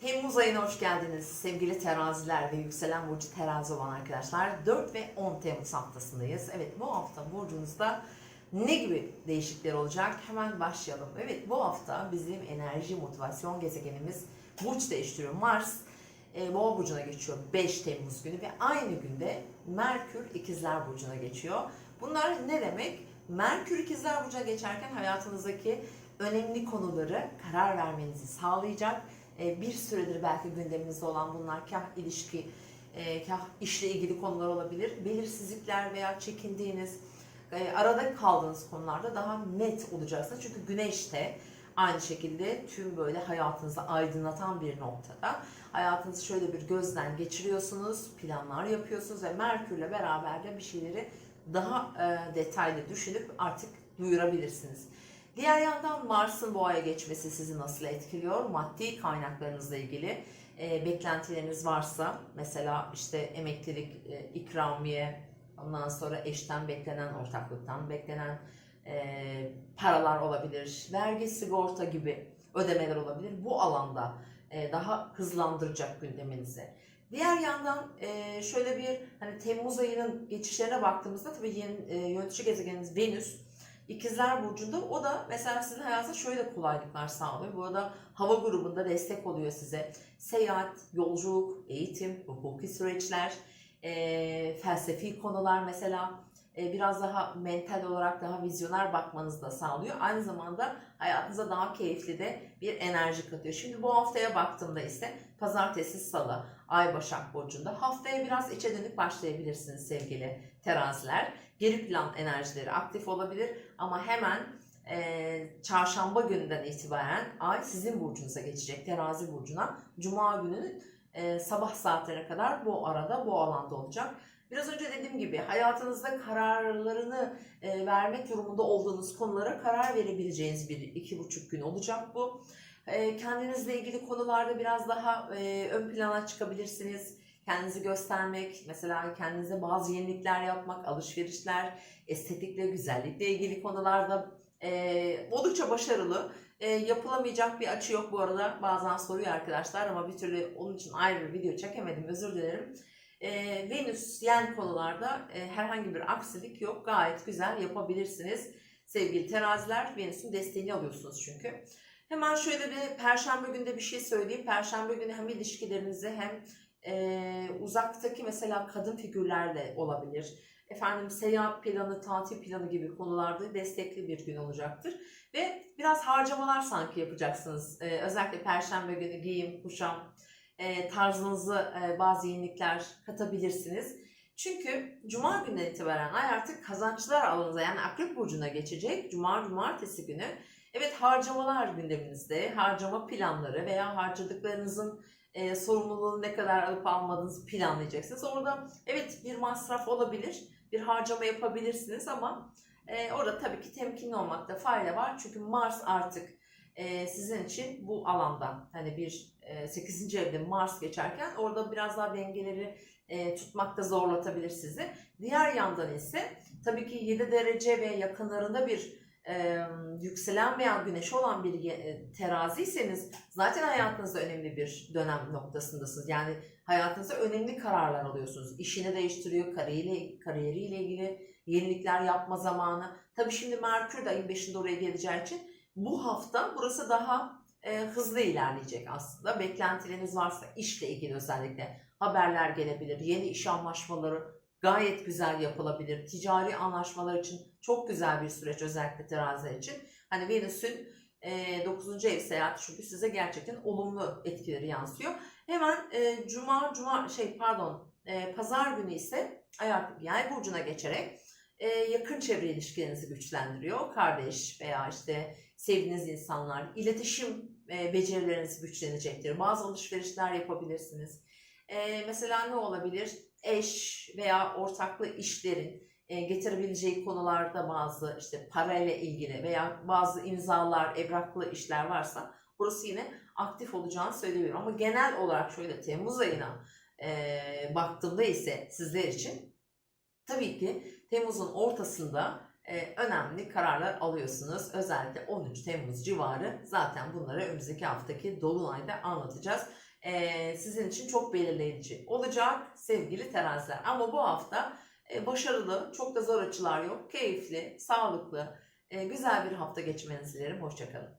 Temmuz ayına hoş geldiniz sevgili teraziler ve yükselen burcu terazi olan arkadaşlar. 4 ve 10 Temmuz haftasındayız. Evet bu hafta burcunuzda ne gibi değişiklikler olacak? Hemen başlayalım. Evet bu hafta bizim enerji motivasyon gezegenimiz burç değiştiriyor. Mars e, Boğa burcuna geçiyor 5 Temmuz günü ve aynı günde Merkür İkizler burcuna geçiyor. Bunlar ne demek? Merkür İkizler burcuna geçerken hayatınızdaki önemli konuları karar vermenizi sağlayacak. E, bir süredir belki gündeminizde olan bunlar kah ilişki, e, kah işle ilgili konular olabilir. Belirsizlikler veya çekindiğiniz, e, arada kaldığınız konularda daha net olacaksınız. Çünkü güneş de aynı şekilde tüm böyle hayatınızı aydınlatan bir noktada. Hayatınızı şöyle bir gözden geçiriyorsunuz, planlar yapıyorsunuz ve Merkür'le beraber de bir şeyleri daha detaylı düşünüp artık duyurabilirsiniz. Diğer yandan Mars'ın boğaya geçmesi sizi nasıl etkiliyor? Maddi kaynaklarınızla ilgili e, beklentileriniz varsa mesela işte emeklilik, e, ikramiye, ondan sonra eşten beklenen, ortaklıktan beklenen e, paralar olabilir, vergi, sigorta gibi ödemeler olabilir. Bu alanda e, daha hızlandıracak gündeminizi. Diğer yandan e, şöyle bir hani Temmuz ayının geçişlerine baktığımızda tabii yeni e, yönetici gezegeniniz Venüs İkizler Burcu'nda o da mesela sizin hayatınızda şöyle kolaylıklar sağlıyor. Bu arada hava grubunda destek oluyor size. Seyahat, yolculuk, eğitim, hukuki süreçler, e, felsefi konular mesela biraz daha mental olarak daha vizyoner bakmanızı da sağlıyor. Aynı zamanda hayatınıza daha keyifli de bir enerji katıyor. Şimdi bu haftaya baktığımda ise pazartesi, salı, Ay Başak Burcu'nda haftaya biraz içe dönük başlayabilirsiniz sevgili teraziler. Geri plan enerjileri aktif olabilir ama hemen e, çarşamba gününden itibaren Ay sizin burcunuza geçecek terazi burcuna. Cuma gününün e, sabah saatlerine kadar bu arada bu alanda olacak. Biraz önce dediğim gibi hayatınızda kararlarını e, vermek durumunda olduğunuz konulara karar verebileceğiniz bir iki buçuk gün olacak bu. E, kendinizle ilgili konularda biraz daha e, ön plana çıkabilirsiniz. Kendinizi göstermek, mesela kendinize bazı yenilikler yapmak, alışverişler, estetikle, güzellikle ilgili konularda e, oldukça başarılı. E, yapılamayacak bir açı yok bu arada. Bazen soruyor arkadaşlar ama bir türlü onun için ayrı bir video çekemedim. Özür dilerim. E, Venüs yen konularda e, herhangi bir aksilik yok. Gayet güzel yapabilirsiniz. Sevgili teraziler, Venüs'ün desteğini alıyorsunuz çünkü. Hemen şöyle bir perşembe günde bir şey söyleyeyim. Perşembe günü hem ilişkilerinizi hem e, uzaktaki mesela kadın figürler de olabilir. Efendim seyahat planı, tatil planı gibi konularda destekli bir gün olacaktır. Ve biraz harcamalar sanki yapacaksınız. E, özellikle perşembe günü giyim, kuşam, e, tarzınızı e, bazı yenilikler katabilirsiniz. Çünkü cuma günden itibaren ay artık kazançlar alanınıza yani akrep burcuna geçecek. Cuma, cumartesi günü. Evet harcamalar gündeminizde, harcama planları veya harcadıklarınızın e, sorumluluğunu ne kadar alıp almadığınızı planlayacaksınız. Orada evet bir masraf olabilir, bir harcama yapabilirsiniz ama e, orada tabii ki temkinli olmakta fayda var. Çünkü Mars artık e, sizin için bu alanda hani bir e, 8. evde Mars geçerken orada biraz daha dengeleri e, tutmakta zorlatabilir sizi. Diğer yandan ise tabii ki 7 derece ve yakınlarında bir e, yükselen veya güneş olan bir e, teraziyseniz zaten hayatınızda önemli bir dönem noktasındasınız. Yani hayatınızda önemli kararlar alıyorsunuz. İşini değiştiriyor, kariyeriyle, kariyeriyle ilgili yenilikler yapma zamanı. Tabii şimdi Merkür de ayın 5'inde oraya geleceği için bu hafta burası daha e, hızlı ilerleyecek aslında. Beklentileriniz varsa işle ilgili özellikle haberler gelebilir, yeni iş anlaşmaları gayet güzel yapılabilir. Ticari anlaşmalar için çok güzel bir süreç özellikle teraziler için. Hani Venüs'ün e, 9. ev seyahati çünkü size gerçekten olumlu etkileri yansıyor. Hemen e, cuma cuma şey pardon e, pazar günü ise ay artık yay burcuna geçerek e, yakın çevre ilişkilerinizi güçlendiriyor. Kardeş veya işte sevdiğiniz insanlar, iletişim e, becerileriniz güçlenecektir. Bazı alışverişler yapabilirsiniz. E, mesela ne olabilir? Eş veya ortaklı işlerin e, getirebileceği konularda bazı işte parayla ilgili veya bazı imzalar, evraklı işler varsa burası yine aktif olacağını söyleyebilirim. Ama genel olarak şöyle Temmuz ayına e, baktığımda ise sizler için tabii ki Temmuz'un ortasında e, önemli kararlar alıyorsunuz. Özellikle 13 Temmuz civarı zaten bunları önümüzdeki haftaki Dolunay'da anlatacağız. e, sizin için çok belirleyici olacak sevgili teraziler. Ama bu hafta e, başarılı, çok da zor açılar yok. Keyifli, sağlıklı, e, güzel bir hafta geçmenizi dilerim. Hoşçakalın.